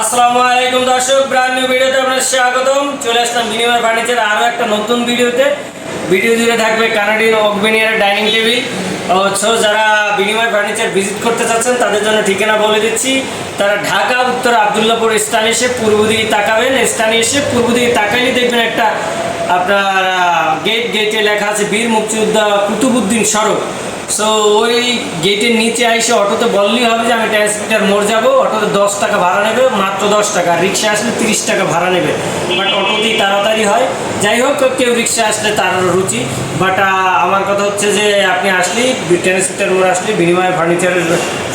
আসসালামু আলাইকুম দর্শক ব্র্যান্ড নিউ ভিডিওতে আপনার স্বাগতম। চলে আসলাম বিনিময় ফার্নিচার আরও একটা নতুন ভিডিওতে। ভিডিও জুড়ে থাকবে Canadian oak veneer dining table so যারা বিনিময় ফার্নিচার ভিজিট করতে চাচ্ছেন, তাদের জন্য ঠিকানা বলে দিচ্ছি। তারা ঢাকা, উত্তর আবদুল্লাপুর স্থানে এসে পূর্ব দিকে তাকাবেন। স্থানে এসে পূর্ব দিকে তাকাইলে দেখবেন একটা আপনার গেট গেটে লেখা আছে বীর মুক্তিযোদ্ধা কুতুবুদ্দিন সড়ক। সো ওই গেটের নিচে এসে অটোতে বললেই হবে যে আমি ট্রান্সমিটার মোড় যাব, অটোতে দশ টাকা ভাড়া নেবে, মাত্র দশ টাকা। রিক্সা আসলে তিরিশ টাকা ভাড়া নেবে। বাট অটোতেই তাড়াতাড়ি হয়। যাই হোক, কেউ রিক্সা আসলে তার রুচি। বাট আমার কথা হচ্ছে যে আপনি আসলেই ট্রান্সমিটার মোড় আসলে বিনিময় ফার্নিচারের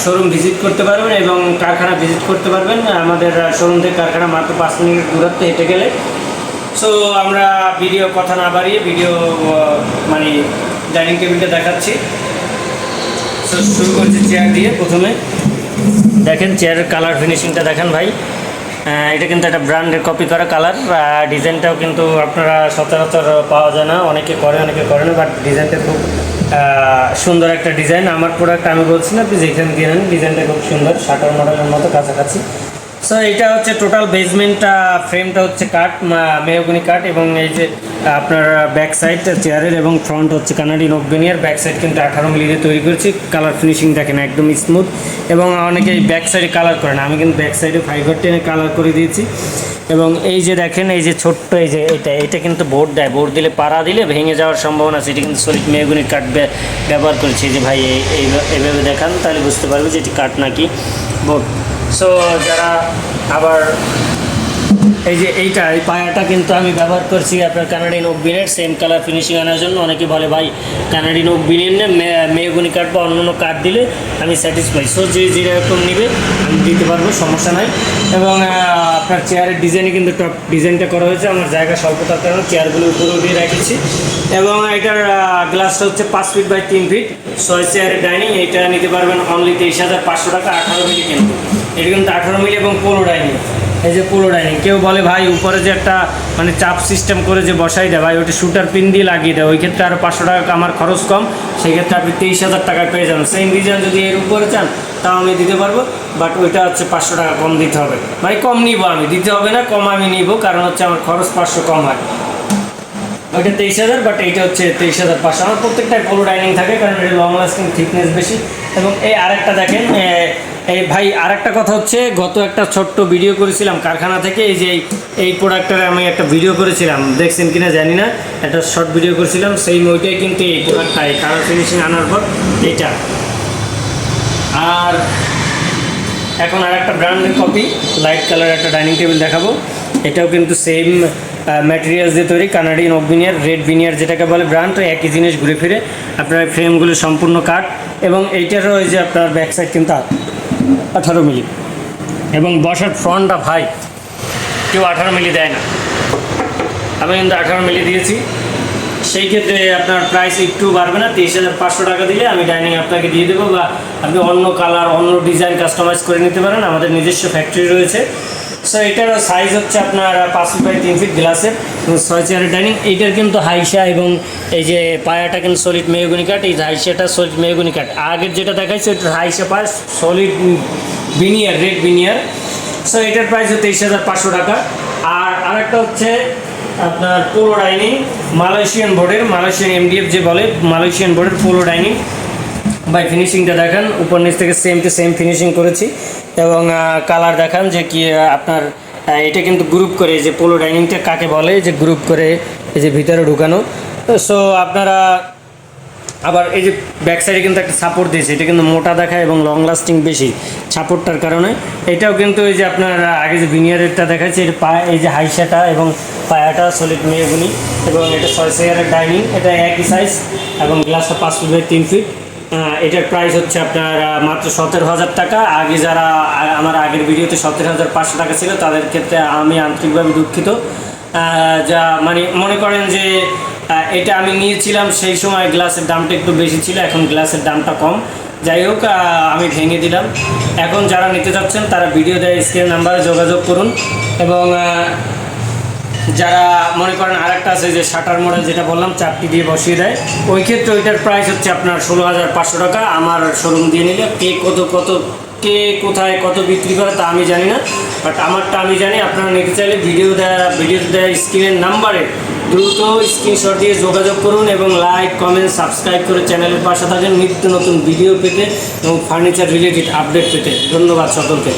শোরুম ভিজিট করতে পারবেন এবং কারখানা ভিজিট করতে পারবেন। আমাদের শোরুম থেকে কারখানা মাত্র পাঁচ মিনিট দূরত্বে হেঁটে গেলে। সো আমরা ভিডিও কথা না বাড়িয়ে ভিডিও মানে ডাইনিং টেবিলটা দেখাচ্ছি। তো শুরু করছি চেয়ার দিয়ে প্রথমে। দেখেন চেয়ারের কালার ফিনিশিংটা দেখেন ভাই। এটা কিন্তু একটা ব্র্যান্ডের কপি করা কালার ডিজাইনটাও কিন্তু আপনারা সচরাচর পাওয়া যায় না। অনেকে করে অনেকে করে না বাট ডিজাইনটা খুব সুন্দর একটা ডিজাইন আমার প্রোডাক্ট আমি বলছি না, আপনি যেখানে দিয়ে নেন ডিজাইনটা খুব সুন্দর। শাটার মডেলের মতো কাছাকাছি। সো এটা হচ্ছে টোটাল বেসমেন্টটা ফ্রেমটা হচ্ছে কাঠ মেহগুনি কাঠ এবং এই যে, আপনার ব্যাক সাইড চেয়ারের এবং ফ্রন্ট হচ্ছে কানাডি নোকবেনিয়ার ব্যাক সাইড কিন্তু আঠারো মিলিয়ে তৈরি করেছি। কালার ফিনিশিং দেখেন একদম স্মুথ এবং অনেকে ব্যাক সাইডে কালার করে না। আমি কিন্তু ব্যাক সাইডে ফাইবার টেনে কালার করে দিয়েছি। এবং এই যে দেখেন, এই যে ছোট্ট, এই যে এটা এটা কিন্তু বোর্ড দেয়। বোর্ড দিলে পাড়া দিলে ভেঙে যাওয়ার সম্ভাবনা আছে। এটা কিন্তু সলিড মেহগুনি কাঠ ব্যবহার করেছি। যে ভাই, এই- এই- এইভাবে দেখান, তাহলে বুঝতে পারবে যে এটি কাঠ নাকি বোর্ড সো যারা আবার এই যে এইটা, এই পায়াটা কিন্তু আমি ব্যবহার করছি আপনার কানাডিয়ান ওকবিনের সেম কালার ফিনিশিং আনার জন্য। অনেকে বলে, ভাই কানাডিয়ান ওকবিনের না মেয়েগুনি কাঠ বা অন্য অন্য কাঠ দিলে আমি স্যাটিসফাই সো যে যেরকম নিবে, আমি দিতে পারব, সমস্যা নাই। এবং আপনার চেয়ারের ডিজাইনে কিন্তু টপ ডিজাইনটা করা হয়েছে। আমার জায়গা স্বল্পতার কারণে চেয়ারগুলো উপরে উঠিয়ে রেখেছি। এবং এটার গ্লাসটা হচ্ছে পাঁচ ফিট বাই তিন ফিট ছয় চেয়ারের ডাইনিং এটা নিতে পারবেন অনলি তেইশ হাজার পাঁচশো টাকা, আঠারো মিলি কিন্তু এটা কিন্তু আঠারো মিলি এবং পোলো ডাইনিং। এই যে পোলো ডাইনিং, কেউ বলে ভাই উপরে যে একটা মানে চাপ সিস্টেম করে যে বসাই দেয়, ভাই ওটা শুটার পিন দিয়ে লাগিয়ে দেয়, ওই ক্ষেত্রে আরও পাঁচশো টাকা আমার খরচ কম, সেই ক্ষেত্রে আপনি তেইশ হাজার টাকায় পেয়ে যাবেন। সেম ডিজাইন যদি এর উপরে চান, তাও আমি দিতে পারব বাট ওইটা হচ্ছে পাঁচশো টাকা কম দিতে হবে। ভাই কম নিব আমি, দিতে হবে না, কম আমি নিব, কারণ হচ্ছে আমার খরচ পাঁচশো কম হয়। ওইটা তেইশ হাজার বাট এইটা হচ্ছে তেইশ হাজার পাঁচশো। আমার প্রত্যেকটাই পোলো ডাইনিং থাকে, কারণ এটা লং লাস্টিং থিকনেস বেশি। এবং এই আরেকটা দেখেন এই ভাই, আরেকটা কথা হচ্ছে, গত একটা ছোট্ট ভিডিও করেছিলাম কারখানা থেকে, এই যে এই- প্রোডাক্টের আমি একটা ভিডিও করেছিলাম। দেখছেন কিনা জানি না, একটা শর্ট ভিডিও করেছিলাম সেই ওইটাই কিন্তু এই প্রোডাক্টটা এই কালার ফিনিশিং আনার পর এইটা। আর এখন আর একটা ব্র্যান্ডের কপি লাইট কালার একটা ডাইনিং টেবিল দেখাবো। এটাও কিন্তু সেম ম্যাটেরিয়ালস দিয়ে তৈরি কানাডিয়ান অফ রেড ভিনিয়ার যেটাকে বলে ব্র্যান্ড একই জিনিস ঘুরে ফিরে। আপনার ফ্রেমগুলো সম্পূর্ণ কাঠ এবং এইটারও ওই যে আপনার ব্যাক সাইড কিন্তু আঠারো মিলি। এবং বসের ফ্রন্টটা ভাই, কেউ আঠারো মিলি দেয় না। আমি কিন্তু আঠারো মিলি দিয়েছি। সেই ক্ষেত্রে আপনার প্রাইস একটু বাড়বে না, তেইশ হাজার পাঁচশো টাকা দিলে আমি ডাইনিং আপনাকে দিয়ে দেবো বা আপনি অন্য কালার অন্য ডিজাইন কাস্টমাইজ করে নিতে পারেন। আমাদের নিজস্ব ফ্যাক্টরি রয়েছে। সো এটার সাইজ হচ্ছে আপনার পাঁচ ফিট বাই তিন ফিট গ্লাসের ছয় চেয়ারের ডাইনিং এইটার কিন্তু হাইসা এবং এই যে পায়াটা কিন্তু সলিড মেহগুনি কাঠ, এই হাইসাটা সলিড মেহগুনি কাঠ। আগের যেটা দেখাইছে ওইটা হাইসা পায় solid veneer red veneer so এটার প্রাইস হচ্ছে তেইশ হাজার পাঁচশো টাকা। আর আরেকটা হচ্ছে আপনার পোলো ডাইনিং মালয়েশিয়ান বোর্ডের মালয়েশিয়ান এমডিএফ যে বলে মালয়েশিয়ান বোর্ডের পোলো ডাইনিং বাই ফিনিশিংটা দেখান। উপর নিচ থেকে সেম টু সেম ফিনিশিং করেছি। এবং কালার দেখান যে কি আপনার এটা কিন্তু গ্রুপ করে যে পোলো ডাইনিংটা কাকে বলে যে গ্রুপ করে, এই যে ভিতরে ঢুকানো। সো আপনারা, আবার এই যে ব্যাক সাইডে কিন্তু একটা সাপোর্ট দিয়েছে। এটা কিন্তু মোটা দেখায় এবং লং লাস্টিং বেশি সাপোর্টটার কারণে। এটাও কিন্তু এই যে আপনার আগে যে ভিনিয়ারেরটা দেখাচ্ছে, এটা পায়ে এই যে হাইসাটা এবং পায়াটা সলিড মেয়েগুনি। এবং এটা ছয় চেয়ারের ডাইনিং এটা একই সাইজ এবং গ্লাসটা পাঁচ ফুট বাই তিন ফিট এটার প্রাইস হচ্ছে আপনার মাত্র সতেরো হাজার টাকা। আগে যারা আমার আগের ভিডিওতে সতেরো হাজার পাঁচশো টাকা ছিল, তাদের ক্ষেত্রে আমি আন্তরিকভাবে দুঃখিত। যা মানে মনে করেন যে এটা আমি নিয়েছিলাম, সেই সময় গ্লাসের দামটা একটু বেশি ছিল, এখন গ্লাসের দামটা কম। যাই হোক আমি ভেঙে দিলাম। এখন যারা নিতে চাচ্ছেন তারা ভিডিও দেয় স্ক্রিন নাম্বারে যোগাযোগ করুন এবং যারা মনে করেন আরেকটা আছে যে শাটার মডেল যেটা বললাম, চারটি দিয়ে বসিয়ে দেয়। ওই ক্ষেত্রে ওইটার প্রাইস হচ্ছে আপনার ষোলো হাজার পাঁচশো টাকা। আমার শোরুম দিয়ে নিলে কে কত কত, কে কোথায় কত বিক্রি করে তা আমি জানি না। বাট আমারটা আমি জানি, আপনারা নিতে চাইলে ভিডিও দেওয়া ভিডিও দেওয়া স্ক্রিনের নাম্বারে দ্রুত স্ক্রিনশট দিয়ে যোগাযোগ করুন এবং লাইক কমেন্ট সাবস্ক্রাইব করে চ্যানেলের পাশে থাকেন। নিত্য নতুন ভিডিও পেতে এবং ফার্নিচার রিলেটেড আপডেট পেতে। ধন্যবাদ সকলকে।